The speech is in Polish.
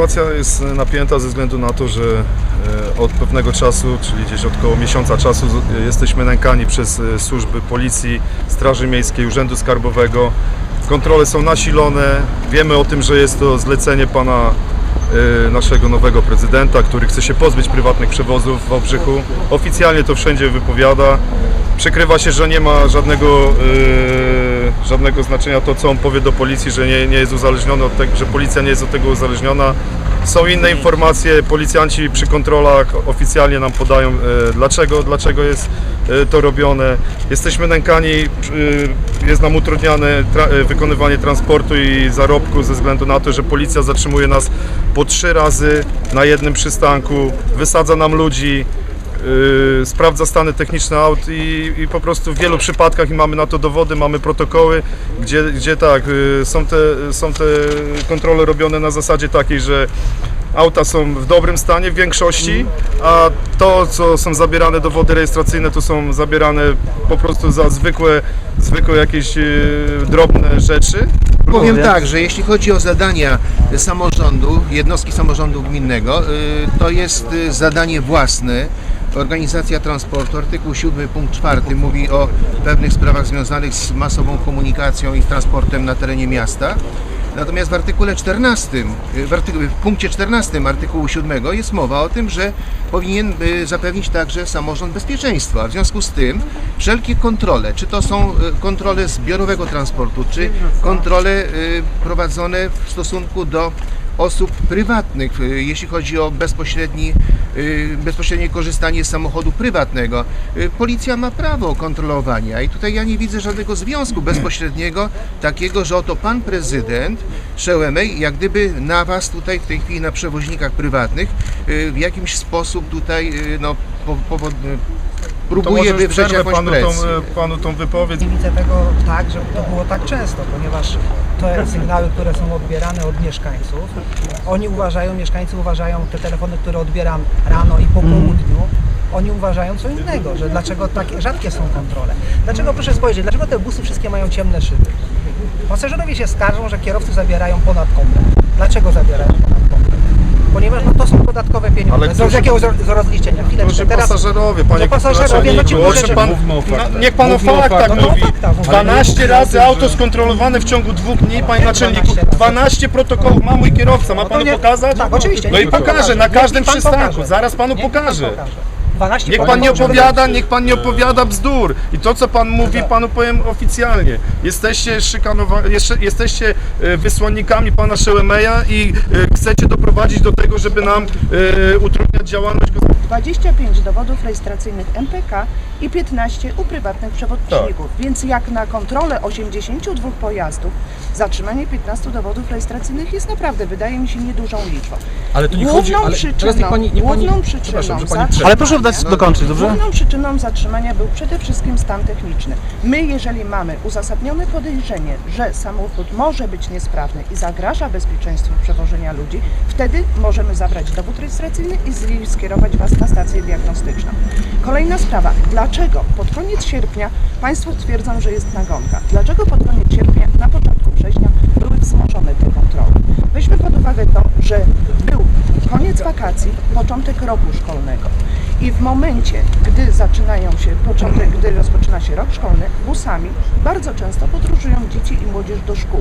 Sytuacja jest napięta ze względu na to, że e, od pewnego czasu, czyli gdzieś od około miesiąca czasu, z- jesteśmy nękani przez e, służby policji, Straży Miejskiej, Urzędu Skarbowego. Kontrole są nasilone. Wiemy o tym, że jest to zlecenie pana e, naszego nowego prezydenta, który chce się pozbyć prywatnych przewozów w Wałbrzychu. Oficjalnie to wszędzie wypowiada. Przykrywa się, że nie ma żadnego, e, żadnego znaczenia to, co on powie do policji, że nie, nie jest uzależniony od tego, że policja nie jest od tego uzależniona. Są inne informacje, policjanci przy kontrolach oficjalnie nam podają, e, dlaczego, dlaczego jest e, to robione. Jesteśmy nękani, e, jest nam utrudniane tra- e, wykonywanie transportu i zarobku ze względu na to, że policja zatrzymuje nas po trzy razy na jednym przystanku, wysadza nam ludzi, Yy, sprawdza stany techniczne aut i, i po prostu w wielu przypadkach i mamy na to dowody, mamy protokoły, gdzie, gdzie tak, yy, są, te, są te kontrole robione na zasadzie takiej, że auta są w dobrym stanie w większości, a to co są zabierane dowody rejestracyjne to są zabierane po prostu za zwykłe, zwykłe jakieś yy, drobne rzeczy. Powiem tak, że jeśli chodzi o zadania samorządu, jednostki samorządu gminnego, y, to jest y, zadanie własne. Organizacja transportu, artykuł 7 punkt 4 mówi o pewnych sprawach związanych z masową komunikacją i transportem na terenie miasta. Natomiast w artykule 14, y, w, w punkcie 14 artykułu 7 jest mowa o tym, że powinien y, zapewnić także samorząd bezpieczeństwa. W związku z tym wszelkie kontrole, czy to są y, kontrole zbiorowego transportu, czy kontrole y, prowadzone w stosunku do osób prywatnych, y, jeśli chodzi o bezpośredni, y, bezpośrednie korzystanie z samochodu prywatnego. Y, Policja ma prawo kontrolowania i tutaj ja nie widzę żadnego związku bezpośredniego takiego, że oto pan prezydent Szełemej jak gdyby na was tutaj w tej chwili na przewoźnikach prywatnych w jakimś sposób tutaj no, po, powod, próbuje wywrzeć jakąś panu presję. tą, panu tą wypowiedź. Nie widzę tego tak, żeby to było tak często, ponieważ te sygnały, które są odbierane od mieszkańców, oni uważają, mieszkańcy uważają te telefony, które odbieram rano i po południu, oni uważają co innego, że dlaczego takie rzadkie są kontrole. Dlaczego, proszę spojrzeć, dlaczego te busy wszystkie mają ciemne szyby? Pasażerowie się skarżą, że kierowcy zabierają ponad komplet. Dlaczego zabierają ponad komplet? Ponieważ no, to są Ale z którzy- jakiego z, z rozliczenia? Chwileczkę. Proszę Teraz, pasażerowie, panie No pasażerowie, no ci że- pan, Mówmy o faktach. no, niech pan o Mówmy o faktach faktach. No o mówi. faktach mówię. 12 razy auto skontrolowane w ciągu dwóch dni, panie naczelniku. 12 razy. 12 protokołów ma mój kierowca, ma No to panu nie- pokazać? Tak, oczywiście. No i niech pan pokażę, na Niech każdym pan przystanku, pokaże. zaraz panu Niech pan pokażę. pokaże. 12 Niech pan nie opowiada, niech pan nie opowiada bzdur. I to, co pan mówi, panu powiem oficjalnie. Jesteście szykanowani, jesteście e, wysłannikami pana Szełemeja i e, chcecie doprowadzić do tego, żeby nam e, utrudniać działalność gospodarczą. 25 dowodów rejestracyjnych MPK i 15 u prywatnych przewodników. Tak. Więc jak na kontrolę 82 pojazdów, zatrzymanie 15 dowodów rejestracyjnych jest naprawdę, wydaje mi się, niedużą liczbą. Ale to nie Główną chodzi... Ale przyczyną, teraz niech pani, niech pani, główną przepraszam, przyczyną, że pani za-. Ale proszę dać dokończyć, dobrze? Główną przyczyną zatrzymania był przede wszystkim stan techniczny. My, jeżeli mamy uzasadnione podejrzenie, że samochód może być niesprawny i zagraża bezpieczeństwu przewożenia ludzi, wtedy możemy zabrać dowód rejestracyjny i z- skierować Was na stację diagnostyczną. Kolejna sprawa. Dlaczego pod koniec sierpnia Państwo twierdzą, że jest nagonka? Dlaczego pod koniec sierpnia, na początku września były wzmożone te kontrole? Weźmy pod uwagę to, że był koniec wakacji, początek roku szkolnego. I w momencie, gdy zaczynają się początek, gdy rozpoczyna się rok szkolny, busami bardzo często podróżują dzieci i młodzież do szkół.